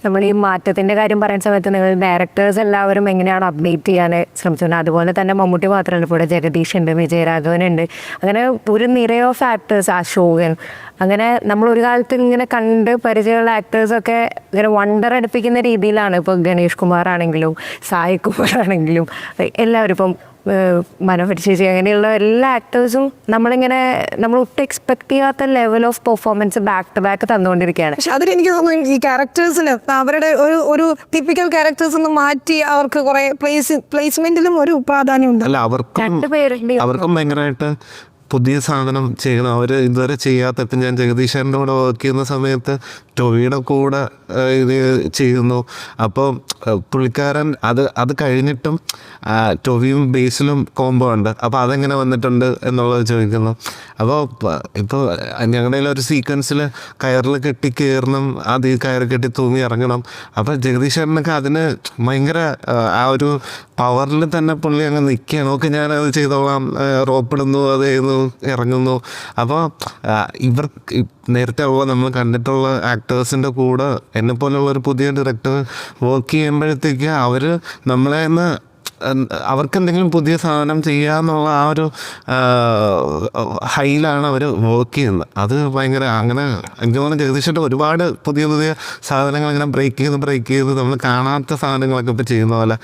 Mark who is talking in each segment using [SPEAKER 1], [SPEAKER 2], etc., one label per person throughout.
[SPEAKER 1] നമ്മൾ ഈ മാറ്റത്തിന്റെ കാര്യം പറയുന്ന സമയത്ത് നിങ്ങൾ ഡയറക്ടേഴ്സ് എല്ലാവരും എങ്ങനെയാണ് അപ്ഡേറ്റ് ചെയ്യാൻ ശ്രമിച്ചത്? അതുപോലെ തന്നെ മമ്മൂട്ടി മാത്രമല്ല ഇവിടെ ജഗദീഷ് ഉണ്ട് വിജയരാഘവൻ ഉണ്ട് അങ്ങനെ ഒരു നിര ഓഫ് ആക്ടേഴ്സ് അശോകൻ അങ്ങനെ നമ്മൾ ഒരു കാലത്ത് ഇങ്ങനെ കണ്ട് പരിചയമുള്ള ആക്ടേഴ്സൊക്കെ ഇങ്ങനെ വണ്ടർ അടുപ്പിക്കുന്ന രീതിയിലാണ് ഇപ്പോൾ ഗണേഷ് കുമാർ ആണെങ്കിലും സായി കുമാർ ആണെങ്കിലും എല്ലാവരും ഇപ്പം ചേച്ചി അങ്ങനെയുള്ള എല്ലാ ആക്ടേഴ്സും നമ്മളിങ്ങനെ നമ്മൾ ഒട്ടും എക്സ്പെക്ട് ചെയ്യാത്ത level of performance back to back തന്നുകൊണ്ടിരിക്കുകയാണ്.
[SPEAKER 2] പക്ഷെ അതിൽ എനിക്ക് തോന്നുന്നു ഈ ക്യാരക്ടേഴ്സിന് അവരുടെ ഒരു ഒരു ടിപ്പിക്കൽ ക്യാരക്ടേഴ്സ് ഒന്ന് മാറ്റി അവർക്ക് കുറെ പ്ലേസ് പ്ലേസ്മെന്റിലും ഒരു പ്രാധാന്യം ഉണ്ട്
[SPEAKER 3] അല്ല അവർക്കും അവർക്കും ഭയങ്കരമായിട്ട് പുതിയ സാധനം ചെയ്യണം അവർ ഇതുവരെ ചെയ്യാത്ത ഇപ്പം ഞാൻ ജഗദീശന്റെ കൂടെ വർക്ക് ചെയ്യുന്ന സമയത്ത് ടൊവിയുടെ കൂടെ ഇത് ചെയ്യുന്നു. അപ്പോൾ പുള്ളിക്കാരൻ അത് അത് കഴിഞ്ഞിട്ടും ടോവിയും ബേസിലും കോംബോ ഉണ്ട്. അപ്പോൾ അതെങ്ങനെ വന്നിട്ടുണ്ട് എന്നുള്ളത് ചോദിക്കുന്നു. അപ്പോൾ ഇപ്പോൾ ഞങ്ങളുടെ ഒരു സീക്വൻസിൽ കയറിൽ കെട്ടി കയറണം അത് കയറ് കെട്ടി തൂങ്ങി ഇറങ്ങണം. അപ്പോൾ ജഗദീശ്വരനൊക്കെ അതിന് ഭയങ്കര ആ ഒരു പവറിൽ തന്നെ പുള്ളി അങ്ങ് നിൽക്കുകയാണ് ഓക്കെ ഞാനത് ചെയ്തോളാം റോപ്പിടുന്നു അത് ചെയ്യുന്നു ഇറങ്ങുന്നു. അപ്പോൾ ഇവർ നേരത്തെ ഉള്ള നമ്മൾ കണ്ടിട്ടുള്ള ആക്ടേഴ്സിന്റെ കൂടെ എന്നെ പോലുള്ള ഒരു പുതിയ ഡയറക്ടർ വർക്ക് ചെയ്യുമ്പോഴത്തേക്ക് അവർ നമ്മളെ നിന്ന് അവർക്ക് എന്തെങ്കിലും പുതിയ സാധനം ചെയ്യാന്നുള്ള ആ ഒരു ഹൈലാണ് അവർ വർക്ക് ചെയ്യുന്നത്. അത് ഭയങ്കര അങ്ങനെ എനിക്ക് തോന്നുന്നു ഒരുപാട് പുതിയ പുതിയ സാധനങ്ങൾ ഇങ്ങനെ ബ്രേക്ക് ചെയ്ത് ബ്രേക്ക് ചെയ്ത് നമ്മൾ കാണാത്ത സാധനങ്ങളൊക്കെ ഇപ്പോൾ ചെയ്യുന്ന പോലെ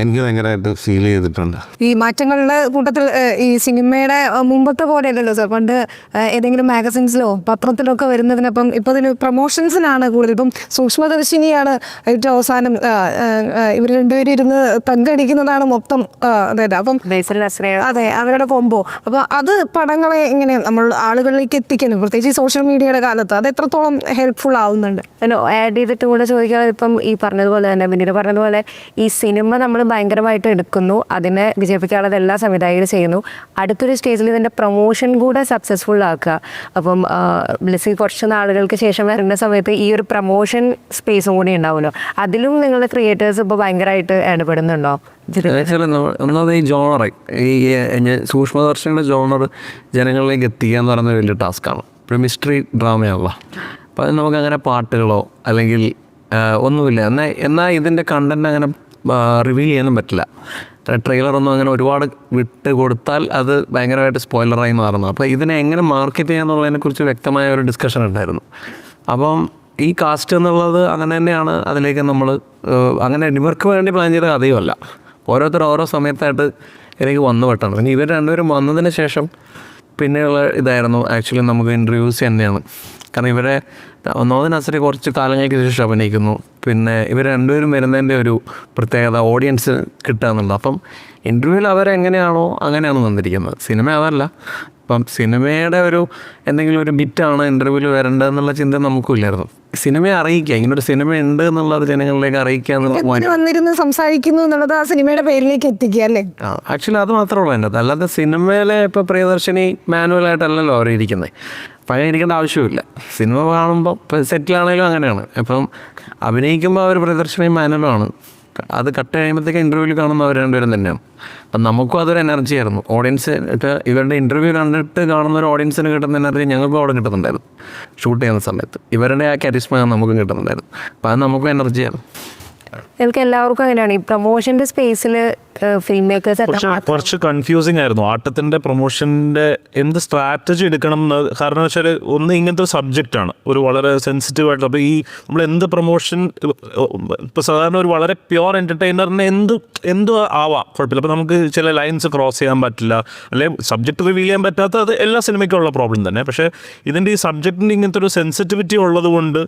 [SPEAKER 3] എനിക്ക് ഭയങ്കരമായിട്ട് ഫീൽ ചെയ്തിട്ടുണ്ട്.
[SPEAKER 2] ഈ മാറ്റങ്ങളുടെ കൂട്ടത്തിൽ ഈ സിനിമയുടെ മുമ്പത്തെ പോലെ അല്ലല്ലോ സാർ? പണ്ട് ഏതെങ്കിലും മാഗസിൻസിലോ പത്രത്തിലോ ഒക്കെ വരുന്നതിനപ്പം ഇപ്പം ഇതിന് പ്രൊമോഷൻസിനാണ് കൂടുതൽ. ഇപ്പം സൂക്ഷ്മദർശിനിയാണ് ഏറ്റവും അവസാനം ഇവർ രണ്ടുപേരും ഇരുന്ന് തങ്കടിക്കുന്നതാണ് മൊത്തം അതായത് അപ്പം അതെ അവരുടെ കൊമ്പോ. അപ്പൊ അത് പടങ്ങളെ എങ്ങനെ നമ്മൾ ആളുകളിലേക്ക് എത്തിക്കുന്നു. പ്രത്യേകിച്ച് ഈ സോഷ്യൽ മീഡിയയുടെ കാലത്ത് അത് എത്രത്തോളം ഹെൽപ്ഫുൾ ആവുന്നുണ്ട്?
[SPEAKER 1] ആഡ് ചെയ്തിട്ട് കൂടെ ചോദിക്കാതെ ഇപ്പം ഈ പറഞ്ഞതുപോലെ തന്നെ പിന്നീട് പറഞ്ഞതുപോലെ ഈ സിനിമ നമ്മൾ ഭയങ്കരമായിട്ട് എടുക്കുന്നു. അതിനെ വിജയിപ്പിക്കാനുള്ളത് എല്ലാ സംവിധായകരും ചെയ്യുന്നു. അടുത്തൊരു സ്റ്റേജിൽ ഇതിന്റെ പ്രൊമോഷൻ കൂടെ സക്സസ്ഫുൾ ആക്കുക. അപ്പം ബ്ലസ് ബ്ലെസ്സി കുറച്ച് നാളുകൾക്ക് ശേഷം വരുന്ന സമയത്ത് ഈ ഒരു പ്രൊമോഷൻ സ്പേസും കൂടി ഉണ്ടാവുമല്ലോ. അതിലും നിങ്ങളുടെ ക്രിയേറ്റേഴ്സ് ഇപ്പോൾ ഭയങ്കരമായിട്ട് ഇടപെടുന്നുണ്ടോ?
[SPEAKER 4] ഒന്നാമത് ഈ ജോണർ ഈ സൂക്ഷ്മദർശിനിയുടെ ജോണർ ജനങ്ങളിലേക്ക് എത്തിക്കുക എന്ന് പറയുന്നത് വലിയ ടാസ്ക്കാണ് ഇപ്പോൾ മിസ്റ്ററി ഡ്രാമയാണല്ലോ അപ്പോൾ അത് നമുക്ക് അങ്ങനെ പാട്ടുകളോ അല്ലെങ്കിൽ ഒന്നുമില്ല. എന്നാൽ എന്നാൽ ഇതിന്റെ കണ്ടന്റ് അങ്ങനെ റിവീൽ ചെയ്യാനും പറ്റില്ല. ട്രെയിലറൊന്നും അങ്ങനെ ഒരുപാട് വിട്ട് കൊടുത്താൽ അത് ഭയങ്കരമായിട്ട് സ്പോയിലറായി മാറുന്നു അപ്പോൾ ഇതിനെ എങ്ങനെ മാർക്കറ്റ് ചെയ്യാന്നുള്ളതിനെക്കുറിച്ച് വ്യക്തമായ ഒരു ഡിസ്കഷൻ ഉണ്ടായിരുന്നു. അപ്പം ഈ കാസ്റ്റ് എന്നുള്ളത് അങ്ങനെ തന്നെയാണ്. അതിലേക്ക് നമ്മൾ അങ്ങനെ ഇവർക്ക് വേണ്ടി പ്ലാൻ ചെയ്ത കഥയുമല്ല. ഓരോരുത്തർ ഓരോ സമയത്തായിട്ട് എനിക്ക് വന്നു പെട്ടാണ്. പിന്നെ ഇവർ രണ്ടുപേരും വന്നതിന് ശേഷം പിന്നെയുള്ള ഇതായിരുന്നു ആക്ച്വലി നമുക്ക് ഇന്റർവ്യൂസ് തന്നെയാണ് കാരണം ഇവരെ ഒന്നാമത് നസറി കുറച്ച് കാലങ്ങൾക്ക് ശേഷം അഭിനയിക്കുന്നു. പിന്നെ ഇവർ രണ്ടുപേരും വരുന്നതിന്റെ ഒരു പ്രത്യേകത ഓഡിയൻസ് കിട്ടുക എന്നുള്ളത് അപ്പം ഇന്റർവ്യൂവിൽ അവരെങ്ങനെയാണോ അങ്ങനെയാണ് വന്നിരിക്കുന്നത്. സിനിമ അതല്ല. ഇപ്പം സിനിമയുടെ ഒരു എന്തെങ്കിലും ഒരു ബിറ്റാണ് ഇന്റർവ്യൂവിൽ വരേണ്ടതെന്നുള്ള ചിന്ത നമുക്കില്ലായിരുന്നു. സിനിമയെ അറിയിക്കുക. ഇങ്ങനൊരു സിനിമ ഉണ്ട് എന്നുള്ളത് ജനങ്ങളിലേക്ക് അറിയിക്കുക
[SPEAKER 2] എന്നുള്ളത് വന്നിരുന്ന് സംസാരിക്കുന്നു എന്നുള്ളത് ആ സിനിമയുടെ പേരിലേക്ക് എത്തിക്കുക അല്ലേ?
[SPEAKER 4] ആക്ച്വലി അത് മാത്രമേ ഉള്ളൂ എന്റെ അല്ലാതെ സിനിമയിലെ ഇപ്പോൾ പ്രിയദർശിനി മാനുവലായിട്ടല്ലല്ലോ അവർ ഇരിക്കുന്നത് പഴയ ഇരിക്കേണ്ട ആവശ്യമില്ല. സിനിമ കാണുമ്പോൾ സെറ്റിലാണെങ്കിലും അങ്ങനെയാണ്. ഇപ്പം അഭിനയിക്കുമ്പോൾ അവർ പ്രിയദർശിനി മാനുവലാണ്. അത് കട്ട് കഴിയുമ്പോഴത്തേക്ക് ഇന്റർവ്യൂവിൽ കാണുന്ന അവർ രണ്ടുപേരും തന്നെയാണ് അപ്പം നമുക്കും അതൊരു എനർജി ആയിരുന്നു. ഓഡിയൻസ് ഇവരുടെ ഇന്റർവ്യൂ കണ്ടിട്ട് കാണുന്ന ഒരു ഓഡിയൻസിന് കിട്ടുന്ന എനർജി ഞങ്ങൾക്കും അവിടെ കിട്ടുന്നുണ്ടായിരുന്നു. ഷൂട്ട് ചെയ്യുന്ന സമയത്ത്. ഇവരുടെ ആ കരിസ്മ നമുക്കും കിട്ടുന്നുണ്ടായിരുന്നു. അപ്പം അത് നമുക്കും എനർജിയാണ്
[SPEAKER 1] നിങ്ങൾക്ക് എല്ലാവർക്കും അങ്ങനെയാണ്. ഈ പ്രൊമോഷന്റെ സ്പേസിൽ ഫിലിം മേക്കേഴ്സ്
[SPEAKER 5] കുറച്ച് കൺഫ്യൂസിങ് ആയിരുന്നു. ആട്ടത്തിന്റെ പ്രൊമോഷന്റെ എന്ത് സ്ട്രാറ്റജി എടുക്കണം എന്ന്. കാരണം വെച്ചാൽ ഒന്ന് ഇങ്ങനത്തെ ഒരു സബ്ജക്റ്റ് ആണ്. ഒരു വളരെ സെൻസിറ്റീവ് ആയിട്ട് അപ്പോൾ ഈ നമ്മൾ എന്ത് പ്രൊമോഷൻ ഇപ്പോൾ സാധാരണ ഒരു വളരെ പ്യുവർ എന്റർടൈനറിന് എന്ത് എന്ത് ആവാം? കുഴപ്പമില്ല. അപ്പോൾ നമുക്ക് ചില ലൈൻസ് ക്രോസ് ചെയ്യാൻ പറ്റില്ല. അല്ലെങ്കിൽ സബ്ജക്റ്റ് റിവീൽ ചെയ്യാൻ പറ്റാത്ത അത് എല്ലാ സിനിമയ്ക്കും ഉള്ള പ്രോബ്ലം തന്നെ. പക്ഷേ ഇതിന്റെ ഈ സബ്ജക്റ്റിന് ഇങ്ങനത്തെ ഒരു സെൻസിറ്റിവിറ്റി ഉള്ളത് കൊണ്ട്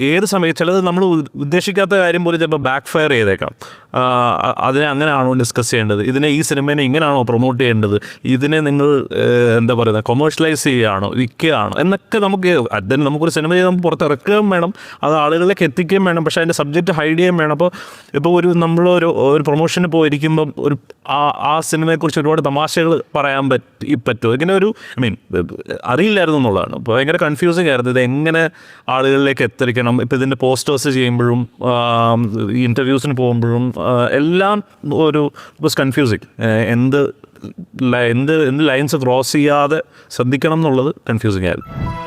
[SPEAKER 5] ഏത് സമയം ചിലത് നമ്മൾ ഉദ്ദേശിക്കാത്ത കാര്യം പോലും ചിലപ്പോൾ ബാക്ക് ഫയർ ചെയ്തേക്കാം അതിനെ അങ്ങനെയാണോ ഡിസ്കസ് ചെയ്യേണ്ടത്? ഇതിനെ ഈ സിനിമേനെ ഇങ്ങനെയാണോ പ്രൊമോട്ട് ചെയ്യേണ്ടത്? ഇതിനെ നിങ്ങൾ എന്താ പറയുക കൊമേഴ്ഷ്യലൈസ് ചെയ്യുകയാണോ? വിൽക്കുകയാണോ? എന്നൊക്കെ നമുക്ക് അതിന് നമുക്കൊരു സിനിമ ചെയ്ത് നമുക്ക് പുറത്തിറക്കുകയും വേണം. അത് ആളുകളിലേക്ക് എത്തിക്കുകയും വേണം. പക്ഷേ അതിന്റെ സബ്ജക്റ്റ് ഹൈഡ് ചെയ്യുകയും വേണം. അപ്പോൾ ഇപ്പോൾ ഒരു നമ്മളൊരു ഒരു പ്രൊമോഷന് പോയിരിക്കുമ്പം ഒരു ആ ആ സിനിമയെക്കുറിച്ച് ഒരുപാട് തമാശകൾ പറയാൻ പറ്റി? പറ്റുമോ ഇങ്ങനെ ഒരു ഐ മീൻ അറിയില്ലായിരുന്നു എന്നുള്ളതാണ്. അപ്പോൾ ഭയങ്കര കൺഫ്യൂസിങ് ആയിരുന്നു. ഇത് എങ്ങനെ ആളുകളിലേക്ക് എത്തിക്കണം ഇപ്പോൾ ഇതിന്റെ പോസ്റ്റേഴ്സ് ചെയ്യുമ്പോഴും ഇന്റർവ്യൂസിന് പോകുമ്പോഴും എല്ലാം ഒരു വാസ് കൺഫ്യൂസിങ് എന്ത് എന്ത് എന്ത് ലൈൻസ് ക്രോസ് ചെയ്യാതെ ശ്രദ്ധിക്കണം എന്നുള്ളത് കൺഫ്യൂസിങ് ആയിരുന്നു.